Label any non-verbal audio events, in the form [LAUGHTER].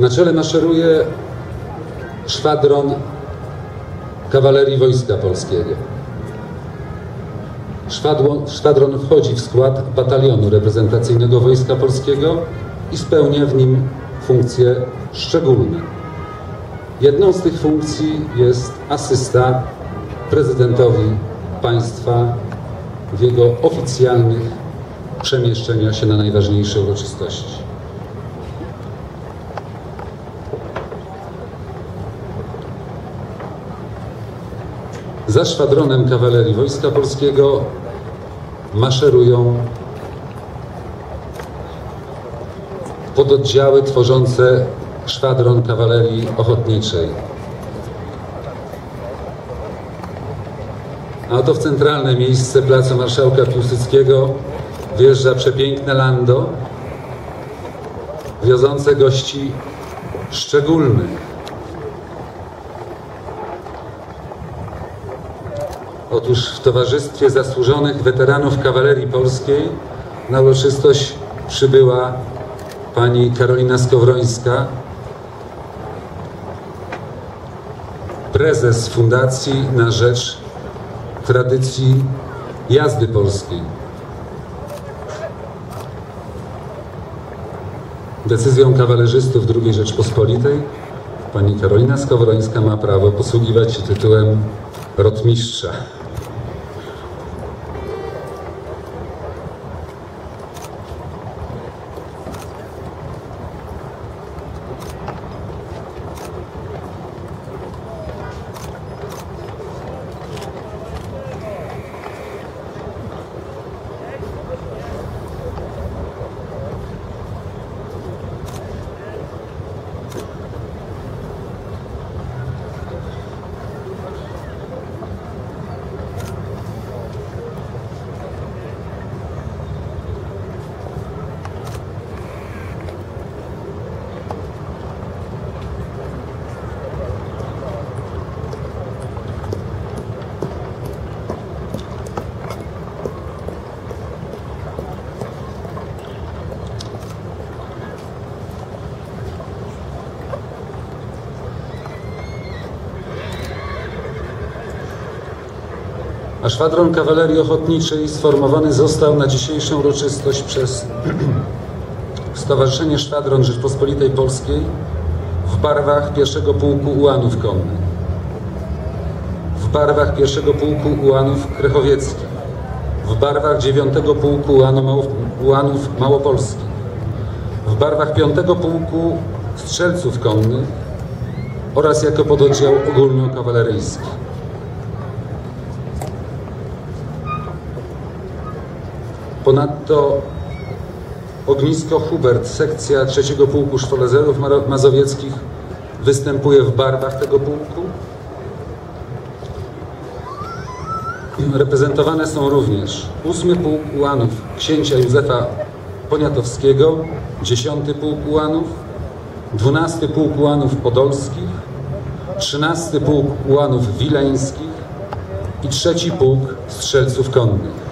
Na czele maszeruje szwadron kawalerii Wojska Polskiego. Szwadron, wchodzi w skład batalionu reprezentacyjnego Wojska Polskiego i spełnia w nim funkcje szczególne. Jedną z tych funkcji jest asysta prezydentowi państwa w jego oficjalnych przemieszczeniach się na najważniejsze uroczystości. Za szwadronem kawalerii Wojska Polskiego maszerują pododdziały tworzące szwadron kawalerii ochotniczej. A oto w centralne miejsce placu Marszałka Piłsudskiego wjeżdża przepiękne lando wiozące gości szczególnych. Otóż w towarzystwie zasłużonych weteranów kawalerii polskiej na uroczystość przybyła pani Karolina Skowrońska, prezes Fundacji na Rzecz Tradycji Jazdy Polskiej. Decyzją kawalerzystów II Rzeczpospolitej pani Karolina Skowrońska ma prawo posługiwać się tytułem rotmistrza. A szwadron kawalerii ochotniczej sformowany został na dzisiejszą uroczystość przez [CLEARS THROAT] Stowarzyszenie Szwadron Rzeczpospolitej Polskiej w barwach pierwszego pułku ułanów konnych, w barwach pierwszego pułku ułanów krechowieckich, w barwach dziewiątego pułku ułanów małopolskich, w barwach piątego pułku strzelców konnych oraz jako pododdział ogólnokawaleryjski. Ponadto ognisko Hubert, sekcja trzeciego pułku szwolezerów mazowieckich występuje w barwach tego pułku. Reprezentowane są również ósmy pułk ułanów księcia Józefa Poniatowskiego, dziesiąty pułk ułanów, dwunasty pułk ułanów podolskich, trzynasty pułk ułanów wileńskich i trzeci pułk strzelców konnych.